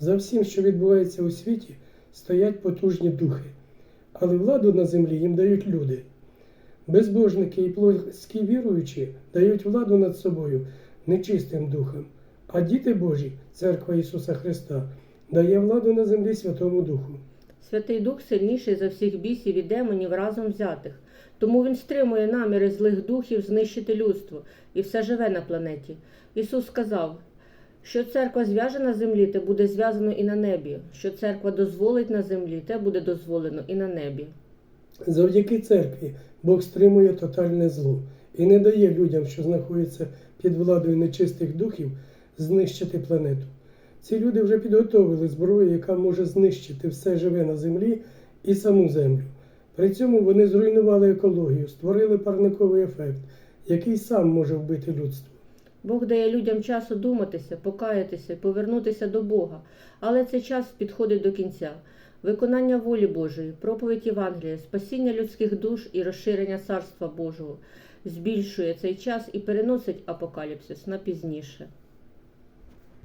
За всім, що відбувається у світі, стоять потужні духи, але владу на землі їм дають люди. Безбожники і плотські віруючі дають владу над собою нечистим духом, а діти Божі, церква Ісуса Христа, дає владу на землі Святому Духу. Святий Дух сильніший за всіх бісів і демонів разом взятих. Тому він стримує наміри злих духів знищити людство і все живе на планеті. Ісус сказав, що церква зв'яже на землі, те буде зв'язано і на небі. Що церква дозволить на землі, те буде дозволено і на небі. Завдяки церкві Бог стримує тотальне зло і не дає людям, що знаходяться під владою нечистих духів, знищити планету. Ці люди вже підготовили зброю, яка може знищити все живе на землі і саму землю. При цьому вони зруйнували екологію, створили парниковий ефект, який сам може вбити людство. Бог дає людям час одуматися, покаятися, повернутися до Бога, але цей час підходить до кінця. Виконання волі Божої, проповідь Євангелія, спасіння людських душ і розширення Царства Божого збільшує цей час і переносить апокаліпсис на пізніше.